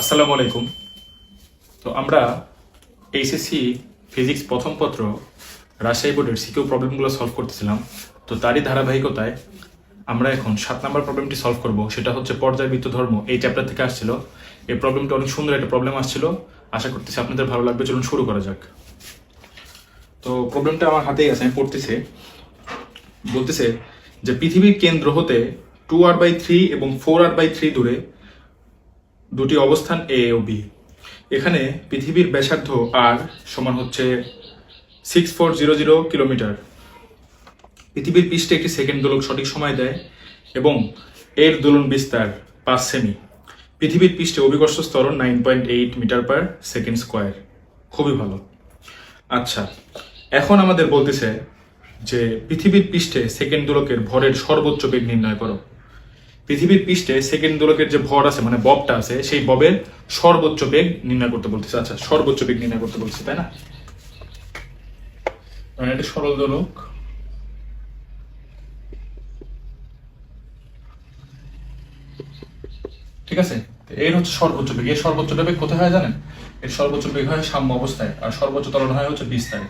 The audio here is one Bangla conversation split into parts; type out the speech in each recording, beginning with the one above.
আসসালামু আলাইকুম। তো আমরা এইচএসসি ফিজিক্স প্রথম পত্র রাজশাহী বোর্ডের সিকিউ প্রবলেমগুলো সলভ করতেছিলাম। তো তারই ধারাবাহিকতায় আমরা এখন সাত নম্বর প্রবলেমটি সলভ করব। সেটা হচ্ছে পর্যায়বৃত্ত ধর্ম। এই চ্যাপ্টার থেকে আসছিল। এই প্রবলেমটা অনেক সুন্দর একটা প্রবলেম আসছিল। আশা করতেছি আপনাদের ভালো লাগবে। চলুন শুরু করা যাক। তো প্রবলেমটা আমার হাতেই আছে, আমি পড়তেছি। বলতেছে যে পৃথিবীর কেন্দ্র হতে টু আর বাই থ্রি এবং ফোর আর বাই থ্রি দূরে দুটি অবস্থান এ ও বি এখানে পৃথিবীর ব্যাসার্ধ আর সমান হচ্ছে six four zero zero kilometre. পৃথিবীর পৃষ্ঠে একটি সেকেন্ড দোলক সঠিক সময় দেয় এবং এর দোলন বিস্তার পাঁচ সেমি। পৃথিবীর পৃষ্ঠে অভিকর্ষ স্তরণ nine point eight metre per second square. খুবই ভালো। আচ্ছা এখন আমাদের বলতেছে যে পৃথিবীর পৃষ্ঠে সেকেন্ড দোলকের ভরের সর্বোচ্চ বেগ নির্ণয় করো। পৃথিবীর পৃষ্ঠে সেকেন্ড দোলকের যে ভর আছে মানে ববটা আছে, সেই ববের সর্বোচ্চ বেগ নির্ণয় করতে বলতেছে। আচ্ছা সর্বোচ্চ বেগ নির্ণয় করতে বলছে, তাই না? মানে এটা সরল দোলক। ঠিক আছে? এর হচ্ছে সর্বোচ্চ বেগ। এর সর্বোচ্চ বেগ কোথায় হয় জানেন? এর সর্বোচ্চ বেগ হয় সাম্য অবস্থায়, আর সর্বোচ্চ ত্বরণ হয় হচ্ছে বিস্তারে।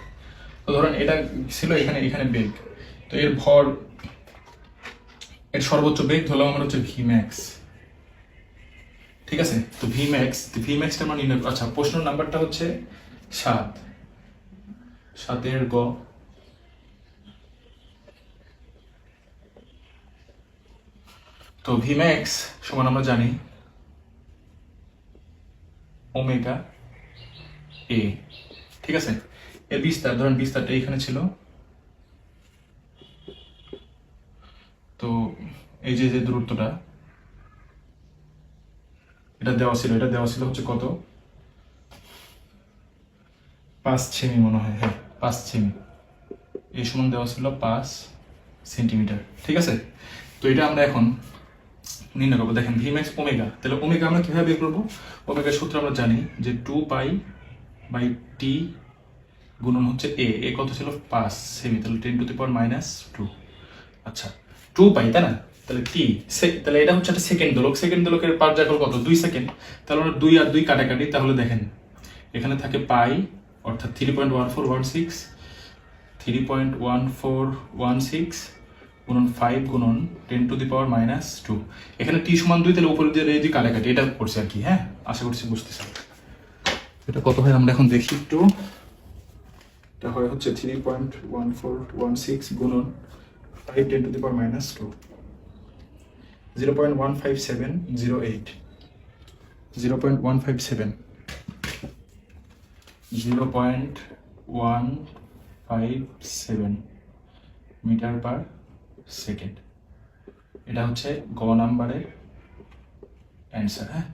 তো ধরেন এটা ছিল এখানে এখানে বেগ। তো এর ভর এর সর্বোচ্চ বেগ ধরলাম আমার হচ্ছে ভি ম্যাক্স ঠিক আছে? তো ভি ম্যাক্স ভি ম্যাক্সটা আমরা নির্ণয় আচ্ছা প্রশ্ন নাম্বারটা হচ্ছে সাত। সাতের গ। তো ভি ম্যাক্স সমান আমরা জানি ওমেগা এ। ঠিক আছে? এর বিস্তার, ধরেন বিস্তারটা এখানে ছিল তো এই যে যে দূরত্বটা, এটা দেওয়া ছিল, এটা দেওয়া ছিল হচ্ছে কত? পাঁচ সেমি মনে হয় হ্যাঁ পাঁচ সেমি। এই সমান দেওয়া ছিল পাঁচ সেন্টিমিটার, ঠিক আছে? তো এটা আমরা এখন নির্ণয় করব। দেখেন ভি ম্যাক্স ওমেগা তাহলে ওমেগা আমরা কীভাবে বের করব? ওমেগার সূত্র আমরা জানি যে টু পাই বাই টি গুণন হচ্ছে এ এ কত ছিল? পাঁচ সেমি, তাহলে ten to the power minus two আচ্ছা টু পাই তাই না? তাহলে টি তাহলে এটা হচ্ছে একটা সেকেন্ড দোলক। সেকেন্ড দোলকের পার্যায়কাল কত? দুই সেকেন্ড তাহলে আমরা দুই আর দুই কাটাকাটি, তাহলে দেখেন। এখানে থাকে পাই অর্থাৎ three point one four one six three point one four one six গুণন ফাইভ গুণন ten to the power minus two এখানে টি সমান দুই, তাহলে উপরে দিয়ে দুই কাটাকাটি। এটা করছে আর কি হ্যাঁ? আশা করছি বুঝতেছি এটা কত হয়? আমরা এখন দেখি একটু। এটা হয় হচ্ছে three point one four one six গুণন five ten to the power minus two zero point one five seven zero eight zero point one five seven zero point one five seven metre per second এটা হচ্ছে গ নাম্বারের অ্যান্সার হ্যাঁ?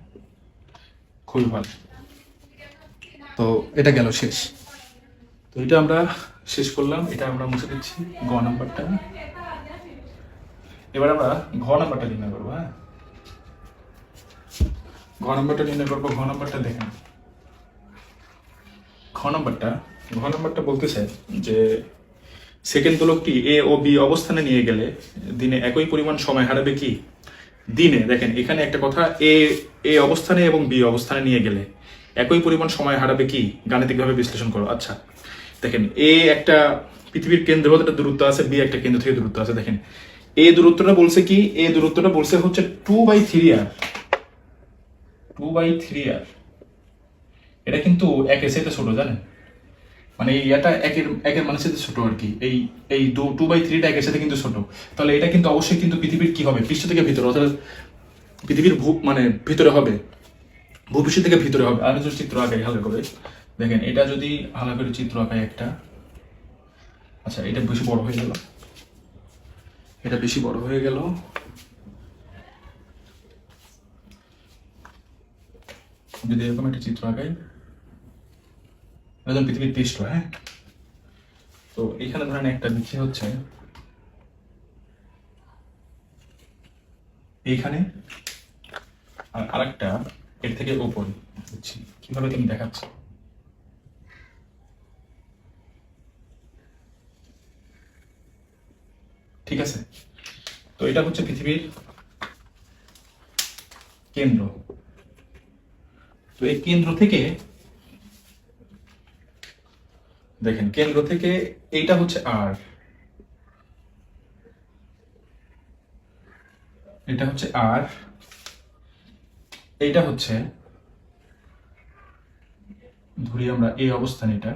খুবই ভালো। তো এটা গেল শেষ। তো এটা আমরা শেষ করলাম। এটা আমরা মুছে দিচ্ছি গ নাম্বারটা এবার আমরা ঘ নাম্বারটা নির্ণয় করব হ্যাঁ? ঘ নাম্বারটা নির্ণয় করব, ঘ নাম্বারটা দেখেন। ঘ নাম্বারটা ঘ নাম্বারটা বলতেছে যে সেকেন্ড দোলকটি এ ও বি অবস্থানে নিয়ে গেলে দিনে একই পরিমাণ সময় হারাবে কি? দিনে, দেখেন, এখানে একটা কথা, এ এ অবস্থানে এবং বি অবস্থানে নিয়ে গেলে একই পরিমাণ সময় হারাবে কি? গাণিতিকভাবে বিশ্লেষণ করো। আচ্ছা দেখেন, এ একটা পৃথিবীর কেন্দ্র একটা দূরত্ব আছে, বি একটা কেন্দ্র থেকে দূরত্ব আছে, দেখেন। এ দূরত্বটা বলছে কি? এ দূরত্বটা বলছে হচ্ছে two by three R two by three R এটা কিন্তু একের সাথে ছোট, জানেন? মানে এই এটা একের একের মানে সাথে ছোট আর কি। এই এই টু বাই থ্রিটা একের সাথে কিন্তু ছোট। তাহলে এটা কিন্তু অবশ্যই কিন্তু পৃথিবীর কি হবে? পৃষ্ঠ থেকে ভিতরে, অর্থাৎ পৃথিবীর ভূ মানে ভিতরে হবে। ভবিষ্যৎ থেকে ভিতরে হবে। আর যদি চিত্র আঁকাই হালকা করে, দেখেন এটা যদি হালকা করে চিত্র আঁকাই একটা আচ্ছা এটা বেশি বড় হয়ে গেল। এটা বেশি বড় হয়ে গেল। যদি এরকম একটা চিত্র আঁকাই, একদম পৃথিবীর পৃষ্ঠ হ্যাঁ? তো এখানে ধরেন একটা বিক্রি হচ্ছে, এইখানে আর আরেকটা এর থেকে ওপরে কীভাবে তুমি দেখাচ্ছ? ঠিক আছে? তো এটা হচ্ছে পৃথিবীর কেন্দ্র। তো এই কেন্দ্র থেকে দেখেন, কেন্দ্র থেকে এইটা হচ্ছে আর এটা হচ্ছে আর এইটা হচ্ছে, ধরি আমরা এই অবস্থান এটা।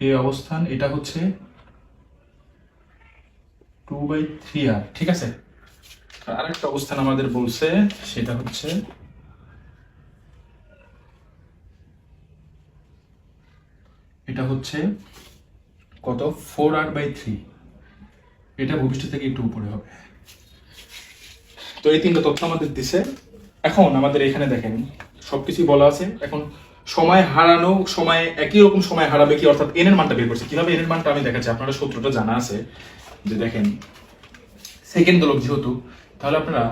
এই অবস্থান, এটা হচ্ছে টু বাই থ্রি আর ঠিক আছে? আরেকটা অবস্থান আমাদের বলছে, সেটা হচ্ছে এটা হচ্ছে কত? ফোর আর বাই থ্রি এটা ভবিষ্যৎ থেকে একটু উপরে হবে। তো এই তিনটা তথ্য আমাদের দিছে। এখন আমাদের এখানে দেখেন, সবকিছুই বলা আছে। এখন সময় হারানো, সময় একই রকম সময় হারাবে কি? অর্থাৎ এন এর মানটা বের করছে। কীভাবে এন এর মানটা আমি দেখাচ্ছি? আপনারা সূত্রটা জানা আছে। যে দেখেন সেকেন্ড দোলক যেহেতু, তাহলে আপনারা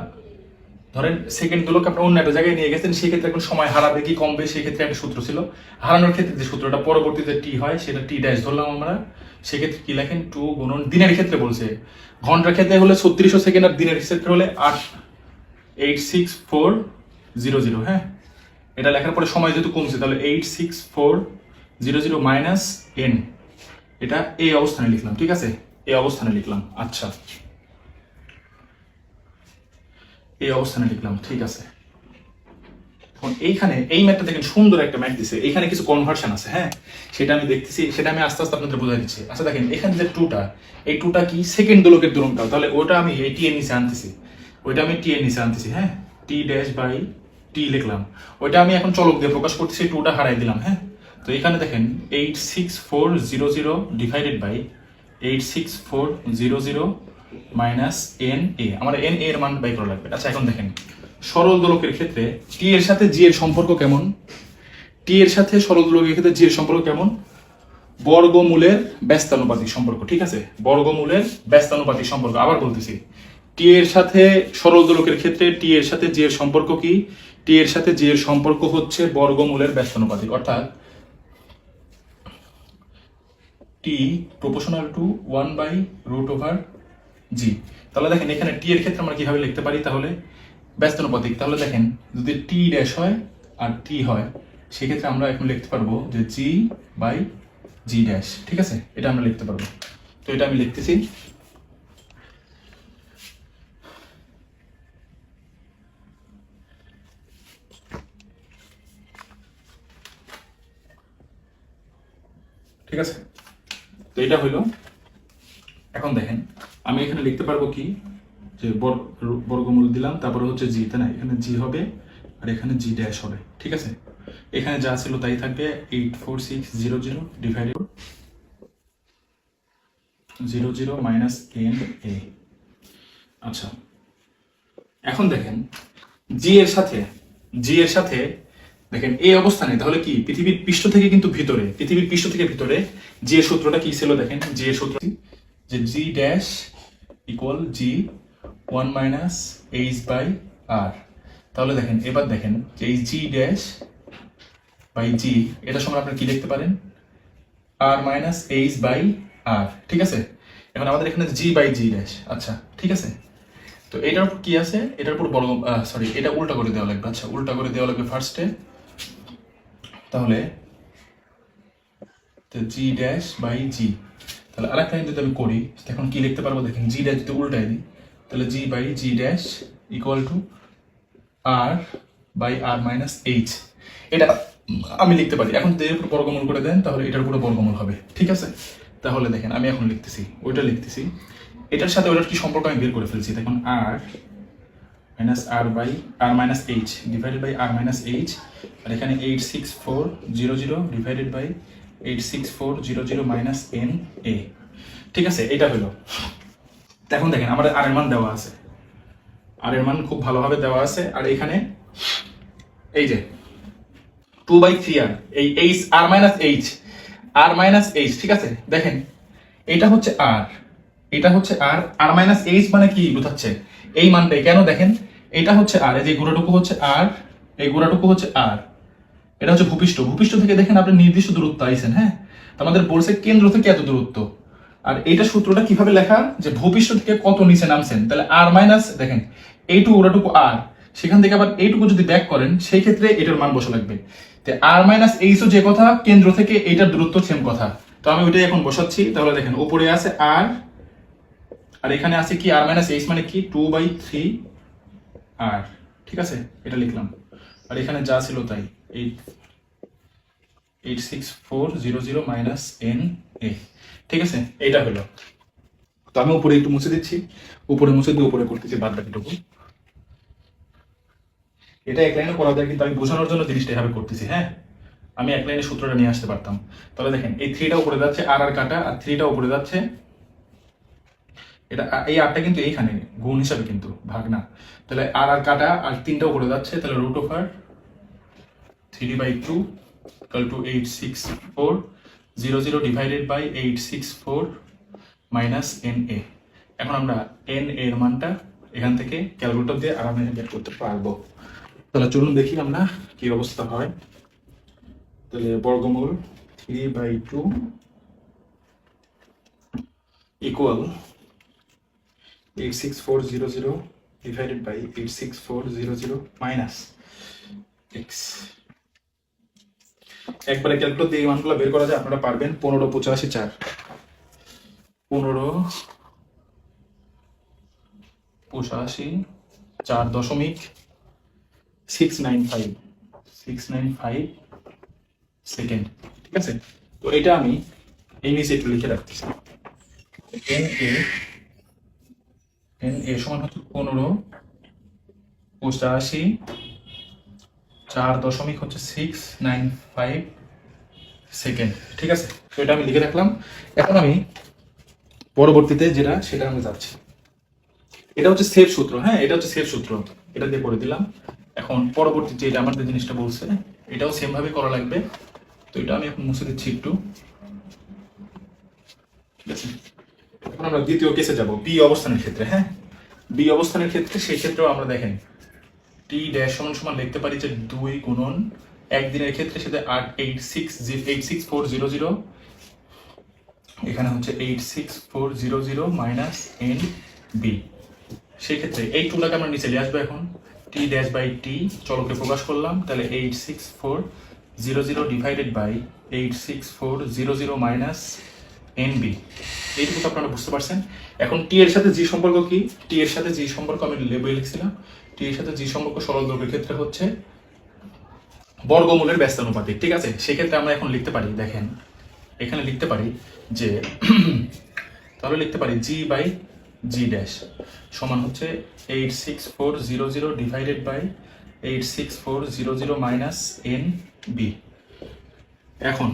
ধরেন সেকেন্ড দোলক আপনার অন্য একটা জায়গায় নিয়ে গেছেন, সেক্ষেত্রে এখন সময় হারাবে কি কমবে, সেক্ষেত্রে একটা সূত্র ছিল। হারানোর ক্ষেত্রে যে সূত্রটা পরবর্তীতে টি হয়, সেটা টি ড্যাশ ধরলাম আমরা। সেক্ষেত্রে কি লেখেন? টু গুণন দিনের ক্ষেত্রে বলছে। ঘণ্টার ক্ষেত্রে হলে ছত্রিশশো সেকেন্ড আর দিনের ক্ষেত্রে হলে আট eight six four zero zero হ্যাঁ? এটা লেখার পরে সময় যেহেতু কমছে, তাহলে eight six four zero zero minus N এটা এই অবস্থানে লিখলাম, ঠিক আছে? এই অবস্থানে লিখলাম। আচ্ছা। এই অবস্থানে লিখলাম, ঠিক আছে। এইখানে, এই ম্যাথটা দেখেন, সুন্দর একটা ম্যাথ দিছে। এখানে কিছু কনভার্সন আছে হ্যাঁ? সেটা আমি দেখতেছি, সেটা আমি আস্তে আস্তে আপনাদের বোঝাই দিচ্ছি। আচ্ছা দেখেন, এখানে যে টুটা এই টুটা কি? সেকেন্ড দোলকের দূরত্বটা। তাহলে ওটা আমি এই টি এর নিচে আনতেছি। ওইটা আমি টি এর নিচে আনতেছি হ্যাঁ? টি ড্যাশ বাই টি লিখলাম। ওইটা আমি এখন চলক দিয়ে প্রকাশ করতেছি টুটা হারাই দিলাম হ্যাঁ? তো এখানে দেখেন eight six four zero zero divided by eight six four zero zero minus N A আমার এন এর মান করা লাগবে। আচ্ছা এখন দেখেন। সরল ক্ষেত্রে টি এর সাথে সম্পর্ক কেমন? টি এর সাথে ক্ষেত্রে সম্পর্ক কেমন? বর্গমূলের ব্যস্তানুপাতিক সম্পর্ক, ঠিক আছে? বর্গমূলের ব্যস্তানুপাতিক সম্পর্ক। আবার বলতেছি টি এর সাথে সরল দোলকের ক্ষেত্রে টি এর সাথে জি এর সম্পর্ক কি? টি এর সাথে জি এর সম্পর্ক হচ্ছে বর্গমূলের ব্যস্তানুপাতিক। অর্থাৎ T proportional to one by root over G তাহলে দেখেন, এখানে টি এর ক্ষেত্রে আমরা কীভাবে লিখতে পারি তাহলে? ব্যস্তানুপাতিক তাহলে দেখেন, যদি টি ড্যাশ হয় আর টি হয়, সেক্ষেত্রে আমরা এখন লিখতে পারব যে জি বাই জি ড্যাশ ঠিক আছে? এটা আমরা লিখতে পারব। তো এটা আমি লিখতেছি। ঠিক আছে? তো এটা হইল এখন দেখেন, আমি এখানে লিখতে পারব কি? যে বর- বর্গমূল দিলাম, তারপরে হচ্ছে জি, তাই না? এখানে জি হবে আর এখানে জি ড্যাশ হবে, ঠিক আছে? এখানে যা ছিল তাই থাকবে, eight four six zero zero divided zero zero minus N A. আচ্ছা এখন দেখেন, জি এর সাথে, জি এর সাথে দেখেন, এই অবস্থানে তাহলে কি? পৃথিবীর পৃষ্ঠ থেকে কিন্তু ভিতরে, পৃথিবীর পৃষ্ঠ থেকে ভিতরে যে সূত্রটা কি ছিল দেখেন, যে সূত্র যে G dash equal G one minus H by R তাহলে দেখেন, এবার দেখেন, যে এই জি ড্যাশ বাই জি এটা সময় আপনারা কি দেখতে পারেন? R minus H by R ঠিক আছে? এখন আমাদের এখানে জি বাই জি ড্যাশ আচ্ছা ঠিক আছে? তো এটার উপর কি আছে? এটার উপর বর্গ সরি এটা উল্টা করে দেওয়া লাগবে। আচ্ছা উল্টা করে দেওয়া লাগবে ফার্স্টে তাহলে জি ড্যাশ বাই জি তাহলে আরেকটা যদি আমি করি, এখন কি লিখতে পারব? দেখেন জি ড্যাশ যদি উল্টাই দিই, তাহলে G by G dash equal to R by R minus H এটা আমি লিখতে পারি। এখন যদি উপর বর্গমূল করে দেন, তাহলে এটার উপরে বর্গমূল হবে। ঠিক আছে? তাহলে দেখেন, আমি এখন লিখতেছি, ওইটা লিখতেছি। এটার সাথে ওটার কি সম্পর্ক আমি বের করে ফেলছি? দেখুন R minus R by R minus H divided by R minus H R এখানে eight six four zero zero divided by eight six four zero zero minus A ঠিক আছে, এটা হলো। এখন দেখেন, আমাদের আর এর মান দেওয়া আছে। আর এর মান খুব ভালোভাবে দেওয়া আছে, আর এখানে এই যে টু বাই থ্রি আর এই H R minus H R minus H ঠিক আছে? দেখেন, এটা হচ্ছে আর এটা হচ্ছে আর আর মাইনাস এইচ মানে কি বোঝাচ্ছে? এই মানটাই। কেন দেখেন? এটা হচ্ছে আর, এই যে গোড়াটুকু হচ্ছে আর, এই গোড়াটুকু হচ্ছে আর। এটা হচ্ছে ভূপৃষ্ঠ। ভূপৃষ্ঠ থেকে দেখেন আপনি নির্দিষ্ট দূরত্ব আইছেন হ্যাঁ? আমাদের বলছে কেন্দ্র থেকে এত দূরত্ব। আর এইটা সূত্রটা কীভাবে লেখা? যে ভূপৃষ্ঠ থেকে কত নিচে নামছেন? তাহলে আর মাইনাস, দেখেন, এইটুকু ওরাটুকু আর। সেখান থেকে আবার এইটুকু যদি ব্যাক করেন, সেই ক্ষেত্রে এটার মান বসা লাগবে। তো আর মাইনাস এইচও যে কথা, কেন্দ্র থেকে এইটার দূরত্ব সেম কথা। তো আমি ওইটাই এখন বসাচ্ছি। তাহলে দেখেন, উপরে আছে আর আর এখানে আছে কি? আর মাইনাস এইচ মানে কি? টু বাই থ্রি আর, ঠিক আছে, এটা লিখলাম। আর এখানে যা ছিল তাই eight eight six four zero zero minus N A ঠিক আছে, এইটা হলো। তো আমি উপরে একটু মুছে দিচ্ছি, উপরে মুছে দিয়ে উপরে করতেছি বাদ বাকিটুকু এটা এক লাইনে করা যায়, কিন্তু আমি বোঝানোর জন্য জিনিসটা এভাবে করতেছি হ্যাঁ? আমি এক লাইনে সূত্রটা নিয়ে আসতে পারতাম। তাহলে দেখেন, এই থ্রিটা উপরে যাচ্ছে আর আর কাটা, আর থ্রিটা উপরে যাচ্ছে এটা, এই আটটা কিন্তু এইখানে গুণ হিসাবে কিন্তু ভাগ না তাহলে আর আর কাটা, আর তিনটা উপরে যাচ্ছে, তাহলে root over three by two equal to eight six four zero zero divided by eight six four minus N A এখন আমরা এন এর মানটা এখান থেকে ক্যালকুলেটর দিয়ে আরামে বের করতে পারব। তাহলে চলুন দেখি আমরা কি অবস্থা হয়। তাহলে বর্গমূল three by two equal eight six four zero zero divided by eight six four zero zero minus X একবারে ক্যালকুলেটর দিয়ে মানগুলো বের করা যায়, আপনারা পারবেন পনেরো পঁচাশি চার। পনেরো পঁচাশি চার দশমিক six nine five six nine five second ঠিক আছে? তো এটা আমি এই নিচে একটু লিখে রাখতেছি। এন এ এন এ সমান হচ্ছে পনেরো। পঁচাশি চার দশমিক হচ্ছে সিক্স নাইন ফাইভ সেকেন্ড ঠিক আছে? তো এটা আমি লিখে রাখলাম। এখন আমি পরবর্তীতে যেটা, সেটা আমি যাচ্ছি। এটা হচ্ছে সেফ সূত্র হ্যাঁ? এটা হচ্ছে সেফ সূত্র। এটা দিয়ে করে দিলাম। এখন পরবর্তী যে যে জিনিসটা বলছে, এটাও সেম ভাবে করা লাগবে। তো এটা আমি এখন মুছে দিচ্ছি একটু। ঠিক আছে? এখন আমরা দ্বিতীয় কেসে যাব বি অবস্থানের ক্ষেত্রে হ্যাঁ? বি অবস্থানের ক্ষেত্রে সেই ক্ষেত্রেও আমরা দেখেন টি ড্যাশ সমান সমান লিখতে পারি যে দুই গুণন একদিনের ক্ষেত্রে সেটা আট eight six eight six four zero zero এখানে হচ্ছে eight six four zero zero minus N B সেই ক্ষেত্রে এই টুটাকে আমরা নিচে নিয়ে আসব এখন। টি ড্যাশ বাই টি চলকে প্রকাশ করলাম, তাহলে eight six four zero zero divided by eight six four zero zero minus N B এইটুকু তো আপনারা বুঝতে পারছেন। এখন টি এর সাথে জি সম্পর্ক কি? টি এর সাথে জি সম্পর্ক আমি লেবুয়ে লিখছিলাম। টি এর সাথে জি সম্পর্ক সরল দ্রব্যের ক্ষেত্রে হচ্ছে বর্গমূলের ব্যস্তানুপাতিক, ঠিক আছে? সেক্ষেত্রে আমরা এখন লিখতে পারি, দেখেন, এখানে লিখতে পারি যে তাহলে লিখতে পারি জি বাই জি ড্যাশ সমান হচ্ছে eight six four zero zero divided by eight six four zero zero minus N B এখন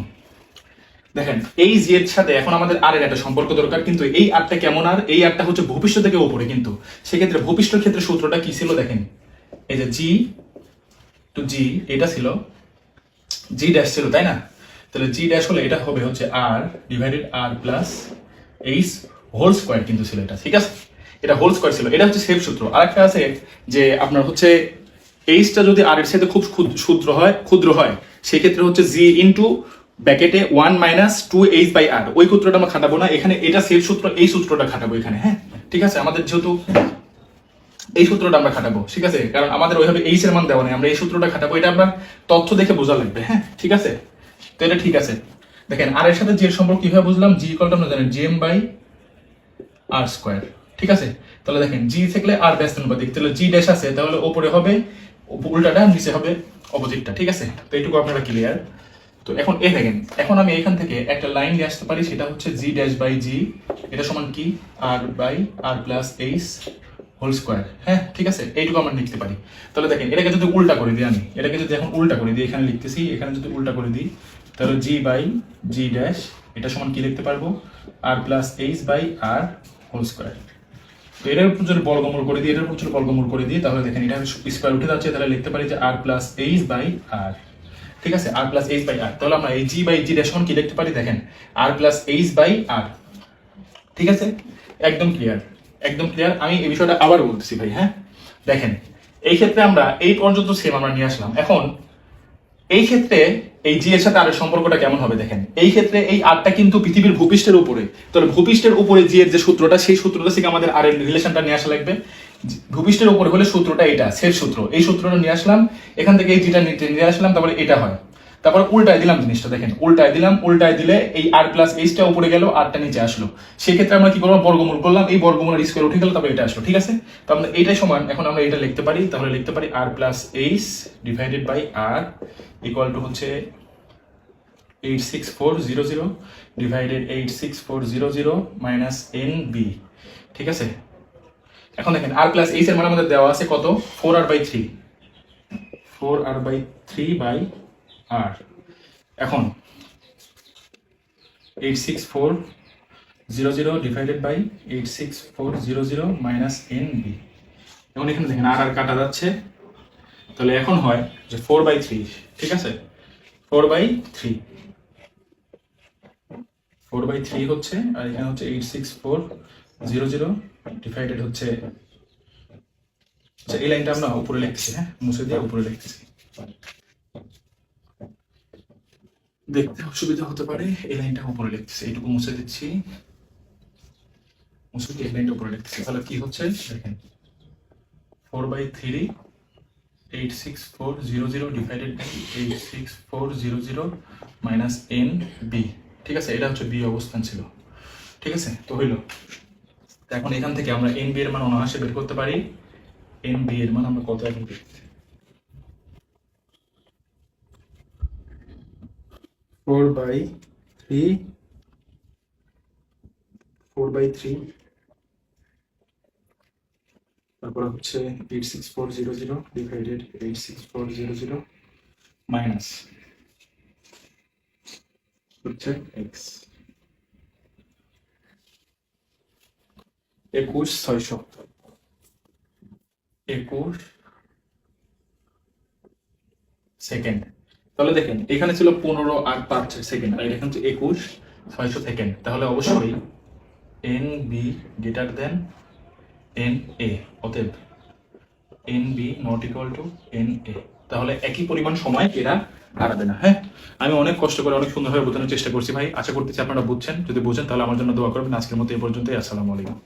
দেখেন, এই জি এর সাথে এখন আমাদের আর এর একটা সম্পর্ক দরকার, কিন্তু এই আরটা কেমন আর? এই আরটা হচ্ছে ভূপৃষ্ঠ থেকে উপরে কিন্তু। সেক্ষেত্রে ভূপৃষ্ঠের ক্ষেত্রে সূত্রটা কি ছিল দেখেন? এই যে জি টু জি এটা ছিল জি ড্যাশ ছিল, তাই না? তাহলে জি ড্যাশ হলে এটা হবে হচ্ছে R divided R plus H whole square কিন্তু ছিল এটা, ঠিক আছে? এটা হোল স্কোয়ার ছিল। এটা হচ্ছে সেফ সূত্র। আর একটা আছে যে আপনার হচ্ছে এইচটা যদি আর এর সাথে খুব ক্ষুদ- ক্ষুদ্র হয় ক্ষুদ্র হয়, সেক্ষেত্রে হচ্ছে G into ব্যাকেটে one minus two H by R ওই সূত্রটা আমরা খাটাবো না। এখানে এটা সেফ সূত্র, এই সূত্রটা খাটাবো এখানে হ্যাঁ? ঠিক আছে? আমাদের যেহেতু এই সূত্রটা আমরা খাটাবো, ঠিক আছে? কারণ আমাদের ওইভাবে এইচ এর মান দেওয়া নেই। আমরা এই সূত্রটা খাটাবো, এটা আপনার তথ্য দেখে বোঝা লাগবে হ্যাঁ? ঠিক আছে? তো এটা ঠিক আছে। দেখেন, আর এর সাথে যে সম্পর্ক কীভাবে বুঝলাম? জি ইকুয়ালটা আমরা জানেন জিএম বাই আর স্কোয়ার ঠিক আছে? তাহলে দেখেন জি থাকলে আর ব্যস্ত অনুপাতিক তাহলে জি ড্যাশ আছে, তাহলে ওপরে হবে, উল্টাটা, নিচে হবে অপোজিটটা ঠিক আছে? তো এইটুকু আপনারা ক্লিয়ার তো এখন এ দেখেন, এখন আমি এখান থেকে একটা লাইন নিয়ে আসতে পারি, সেটা হচ্ছে জি ড্যাশ বাই জি এটা সমান কি? R by R plus H whole square হ্যাঁ ঠিক আছে? এইটুকু আমরা লিখতে পারি। তাহলে দেখেন, এটাকে যদি উল্টা করে দিই আমি, এটাকে যদি এখন উল্টা করে দিই, এখানে লিখতেছি, এখানে যদি উল্টা করে দিই, তাহলে জি বাই জি ড্যাশ এটা সমান কি লিখতে পারব? R plus H by R whole square তো এটার উপর যদি বর্গমূল করে দিই, এটার উপর যদি বর্গমূল করে দিই, তাহলে দেখেন, এটা স্কোয়ার উঠে যাচ্ছে, তাহলে লিখতে পারি যে R plus H by R ঠিক আছে? R plus H by R তাহলে আমরা এই জি বাই জি সমান কি লিখতে পারি? দেখেন R plus H by R ঠিক আছে? একদম ক্লিয়ার একদম ক্লিয়ার আমি এই বিষয়টা আবার বলতেছি ভাই হ্যাঁ? দেখেন, এই ক্ষেত্রে আমরা এই পর্যন্ত সেম আমরা নিয়ে আসলাম। এখন, এই ক্ষেত্রে এই জি এর সাথে আর সম্পর্কটা কেমন হবে দেখেন? এই ক্ষেত্রে এই আরটা কিন্তু পৃথিবীর ভূপৃষ্ঠের উপরে। তাহলে ভূপৃষ্ঠের উপরে জি এর যে সূত্রটা, সেই সূত্রটা থেকে আমাদের আর এর রিলেশনটা নিয়ে আসা লাগবে। ভূপৃষ্ঠের উপরে হলে সূত্রটা এটা সেট সূত্র। এই সূত্রটা নিয়ে আসলাম, এখান থেকে এই নিতে নিয়ে আসলাম, তারপরে এটা হয়। তারপর উল্টায় দিলাম জিনিসটা, দেখেন। উল্টায় দিলাম, উল্টায় দিলে এই আর প্লাস এইচটা উপরে গেল আরটা নিচে আসলো। সেক্ষেত্রে আমরা কি করব বর্গমূল করলাম। এই বর্গমূলের স্কোয়ার উঠে গেল, তারপরে এটা আসলো, ঠিক আছে? তো আমরা এইটাই সমান, এখন আমরা এটা লিখতে পারি, তাহলে লিখতে পারি R plus H divided by R equal to হচ্ছে eight six four zero zero divided eight six four zero zero minus N B ঠিক আছে? এখন দেখেন আর প্লাস এইচ এর মান আমাদের দেওয়া আছে কত? Four R by three four R by three by R এখন eight six four zero zero divided by eight six four zero zero minus N B এখন এখানে দেখেন আর আর কাটা যাচ্ছে। তাহলে এখন হয় যে ফোর বাই থ্রি ঠিক আছে? Four by three four by three হচ্ছে, আর এখানে হচ্ছে eight six four zero zero divided হচ্ছে আচ্ছা এই লাইনটা আমরা উপরে লিখতেছি হ্যাঁ? মুছে দিয়ে উপরে লিখতেছি দেখতে অসুবিধা হতে পারে, এই লাইনটা উপরে লিখতেছি এইটুকু মুছে দিচ্ছি। মুছে দিয়ে এই লাইনটা উপরে লিখতেছি তাহলে কি হচ্ছে? দেখেন four by three eight six four zero zero divided by eight six four zero zero minus N B ঠিক আছে? এটা হচ্ছে বি অবস্থান ছিল। ঠিক আছে? তো হইল। তো এখন এখান থেকে আমরা এন বি এর মান অনায়াসে বের করতে পারি। এন বি এর মান আমরা কত এখন দেখছি four by three four by three তারপর হচ্ছে eight six four zero zero divided eight six four zero zero minus হচ্ছে এক্স একুশ ছয়শো একুশ সেকেন্ড। তাহলে দেখেন, এখানে ছিল পনেরো আর পাঁচ সেকেন্ড, আর এখানে হচ্ছে একুশ, ছয়শো সেকেন্ড। তাহলে অবশ্যই N B greater than N A, অতএব N B not equal to N A. তাহলে একই পরিমাণ সময় এরা হারাবে না হ্যাঁ? আমি অনেক কষ্ট করে অনেক সুন্দরভাবে বোঝানোর চেষ্টা করছি ভাই, আশা করতেছি আপনারা বুঝছেন। যদি বুঝেন তাহলে আমার জন্য দোয়া করবেন। আজকের মতো এই পর্যন্তই, আসসালামু আলাইকুম।